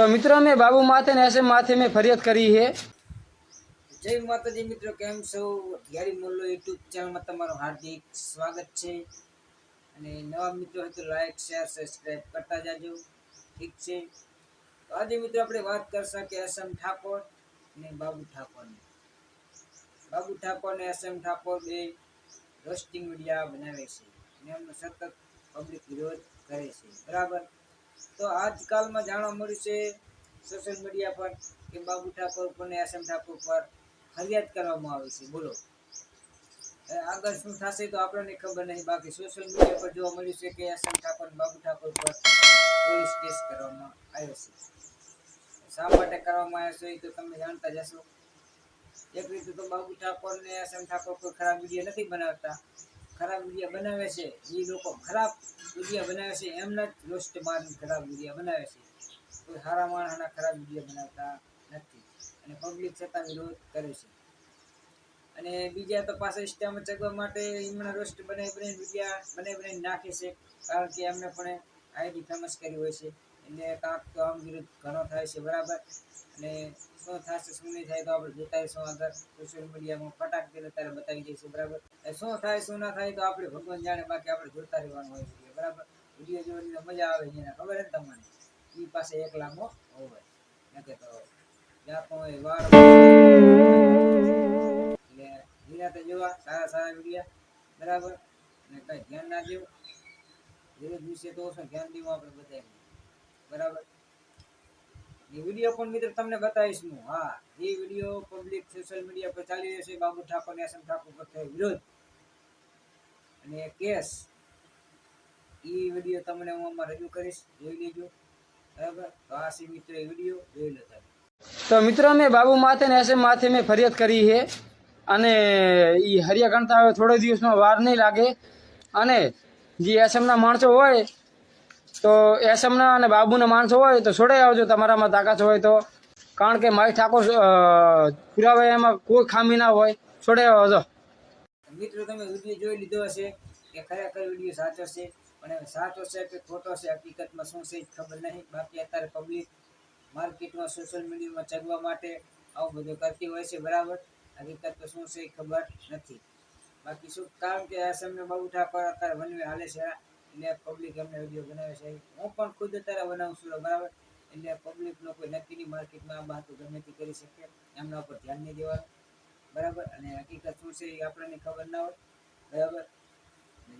તો મિત્રો, મેં બાબુ માથે ને એસએમ માથે મેં ફરિયાદ કરી છે. જય માતાજી મિત્રો, કેમ છો? ઘેરી મોલ્લો યુટ્યુબ ચેનલમાં તમારું હાર્દિક સ્વાગત છે. અને નવા મિત્રો હોય તો લાઈક, શેર સબસ્ક્રાઈબ કરતા જાજો. ઠીક છે? તો આજે મિત્રો આપણે વાત કરશું કે એસએમ ઠાકોર અને બાબુ ઠાકોરની. બાબુ ઠાકોર અને એસએમ ઠાકોર બે રોસ્ટિંગ મીડિયા બનાવે છે અને એમનો સતત પબ્લિક વિરોધ કરે છે. બરાબર? તો આજકાલમાં જાણવા મળ્યું છે સોશિયલ મીડિયા પર કે બાબુ ઠાકોર પર એસએમ ઠાકોર પર ફરિયાદ કરવામાં આવી છે. બોલો. આગળ શું થશે તો આપણને ખબર નહીં. બાકી સોશિયલ મીડિયા પર જોવા મળ્યું છે કે એસએમ ઠાકોર બાબુ ઠાકોર પર પોલીસ કેસ કરવામાં આવ્યો છે. શા માટે કરવામાં આવ્યો છે એ તો તમે જાણતા જશો એક રીતે તો બાબુ ઠાકોર ને એસએમ ઠાકોર પર ખરાબ વીડિયો નથી બનાવતા. ખરાબ વિડીયા બનાવે છે, જે લોકો ખરાબ વિડીયા બનાવે છે, એમના જ રોસ્ટ મારીને ખરાબ વિડીયા બનાવે છે. કોઈ સારા માણસના ખરાબ વીડિયો બનાવતા નથી અને પબ્લિક છતાં વિરોધ કરે છે. અને બીજા તો પાછા સ્ટેમ ચગવા માટે એમના રોસ્ટ બનાવી બનાવી વિડીયા બનાવી બનાવી નાખે છે, કારણ કે એમને પણ આઈડી ફેમસ કરી હોય છે. એટલે કાંક તો આમ વિરોધ ઘણો થાય છે, બરાબર? અને શું થશે, શું નહીં થાય તો આપણે જોતા આગળ સોશિયલ મીડિયામાં ફટાક દઈને ત્યારે બતાવી દઈશું બરાબર? શું થાય, શું ના થાય તો આપણે ભગવાન જાણે બાકી આપણે જોતા રહેવાનું હોય છે, બરાબર? વીડિયો જોવાની મજા આવે છે, એને ખબર જ તમને? એ પાસે એક લાંબો હોય. નકે તો જ્યાં પણ વાર એટલે નિરાતે જોવા, સારા સારા વિડીયા, બરાબર? અને કઈ ધ્યાન ના દેવું. જે વિશે તો ધ્યાન દેવું આપણે બધાએ. બરાબર? એ વીડિયો પણ મિત્ર તમને બતાવીશ હું. હા, એ વીડિયો પબ્લિક સોશિયલ મીડિયા પર ચાલી રહ્યો છે બાબુ ઠાકોર ને એસએમ ઠાકોર પર થયો વિરોધ. અને કેસ, એ વીડિયો તમને હું આમાં રજૂ કરીશ. જોઈ લેજો. બરાબર? તો આ સી મિત્ર એ વીડિયો. જોઈ લો તમે. તો મિત્રો મેં બાબુ માથે ને એસએમ માથે મેં ફરિયાદ કરી છે. અને એ હરિયા ગણતા હવે થોડો દિવસમાં વાર નહીં લાગે. અને જે એસએમના માણસો હોય તો એસએમના અને બાબુના માણસો હોય તો છોડાઈ આવજો, તમારામાં તાકાત હોય તો. કારણ કે મારી ઠાકોર પુરાવે એમાં કોઈ ખામી ના હોય. છોડાઈ આવજો. મિત્રો, તમે વીડિયો જોઈ લીધો હશે કે ખરેખર વીડિયો સાચો છે પણ સાચો છે કે ખોટો છે, હકીકતમાં શું છે ખબર નહીં. બાકી અત્યારે પબ્લિક માર્કેટમાં સોશિયલ મીડિયામાં ચગવા માટે આવું બધું કરતી હોય છે, બરાબર? હકીકત તો શું છે ખબર નથી. બાકી શું? કારણ કે એસએમને બહુ ઠાકોર અત્યારે વનવે હાલે છે. એટલે પબ્લિક એમને વીડિયો બનાવે છે. હું પણ ખુદ અત્યારે બનાવું છું, બરાબર? એટલે પબ્લિકનો કોઈ નક્કીની માર્કેટમાં આ બાતું ગમે તે કરી શકે. એમના ઉપર ધ્યાન નહીં દેવાનું બરાબર? અને હકીકત શું છે એ આપણને ખબર ના હોય. બરાબર?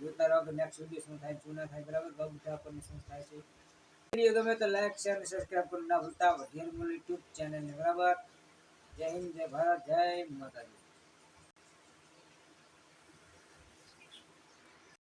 જોતા રહો કે નેક્સ્ટ વીડિયો શું થાય, શું ના થાય, બરાબર? બાબુ આપણને શું થાય છે. વીડિયો ગમે તો લાઈક શેર અને સબસ્ક્રાઈબ કરવું ના ભૂલતા. વઢિયાર યુટ્યુબ ચેનલને બરાબર? જય હિન્દ, જય ભારત, જય માતાજી.